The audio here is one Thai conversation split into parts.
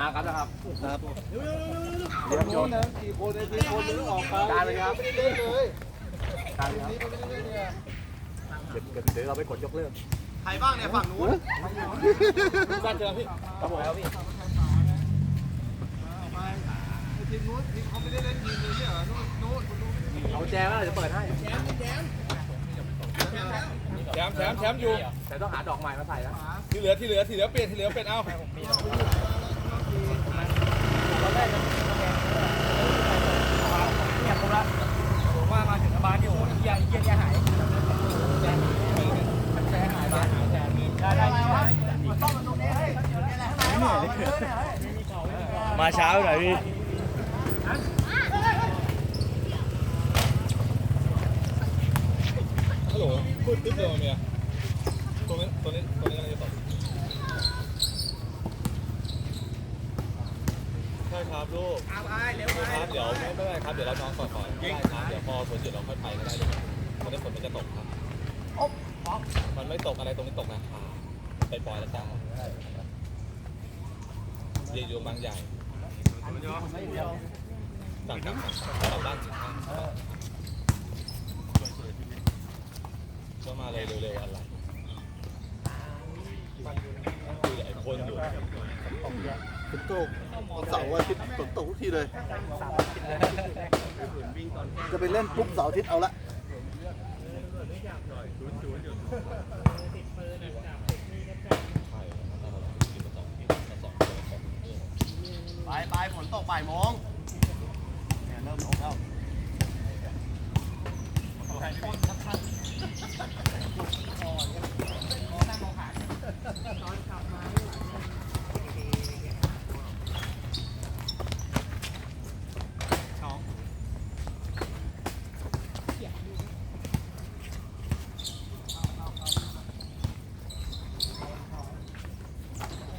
อาครับนะครับครับเดี๋ยวโยนนะกี่คนในกี่คนจะออกไปได้เลยครับไม่ได้เล่นเลยการครับนี่ไม่ได้เล่นเนี่ยเดี๋ยวเดี๋ยวเราไปกดยกเลิกใครบ้างเนี่ยฝั่งนู้นบ้านเจอพี่ครับผมแล้วพี่เอาไปไอ้ทีมนู้นทีมเขาไม่ได้เล่นทีมเลยใช่เหรอนู้นนู้นคนนู้นเอาแจมาเดี๋ยวเปิดให้แชมป์แชมป์แชมป์แชมป์แชมป์อยู่ แต่ต้องหาดอกใหม่มาใส่นะที่เหลือที่เหลือที่เหลือเปลี่ยนที่เหลือเป็นเอา เนี่ยครบละผมว่ามาถึงบ้านที่โอ้ยเยี่ยเกียหายแจแจหายบ้านหายแจมีได้ได้ได้มาเช้าหน่อยพี่ฮัลโหลพูดตึ๊บเดียวเมียตรงนี้ตรงนี้ตรงนี้อะไรจะตก ใช่ครับลูกเอาไปเร็วไปครับเดี๋ยวไม่ไม่เป็นไรครับเดี๋ยวเรานอนก่อนก่อนได้ครับเดี๋ยวพอฝนหยุดเราค่อยไปก็ได้เลยตอนนี้ฝนมันจะตกครับมันไม่ตกอะไรตรงนี้ตกนะครับไปปล่อยแล้วจ้าเรียนอยู่บางใหญ่ต่างกันเราบ้านถึงข้างก็มาเลยเร็วๆอะไรคุยกับไอ้คนอยู่ฝนตก วันเสาร์วันอาทิตย์ฝนตกทุกทีเลย จะไปเล่นปุ๊บเสาร์อาทิตย์เอาละไปไปฝนตกบ่ายโมง เนี่ยเริ่มลงแล้ว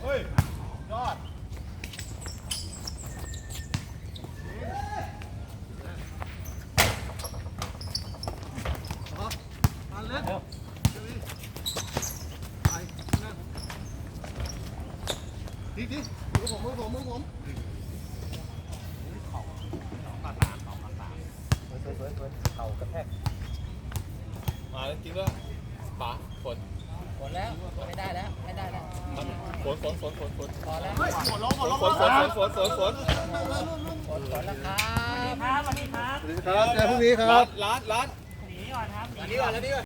เฮ้ยยอด มาเล่นไปนั่ง ดิดิมือผมมือผมมือผมเขากระแทกมาแล้วจริงด้วยป๋าฝนหมดแล้วไม่ได้แล้วไม่ได้แล้วฝนฝนฝนฝนฝนพอแล้วเฮ้ยฝนลงฝนลงฝนฝนฝนฝนฝนหมดหมดแล้วครับสวัสดีครับสวัสดีครับสวัสดีครับเจอพรุ่งนี้คร้ารับนร้านร้านอันนี้ก่อนแล้วนี่ก่อน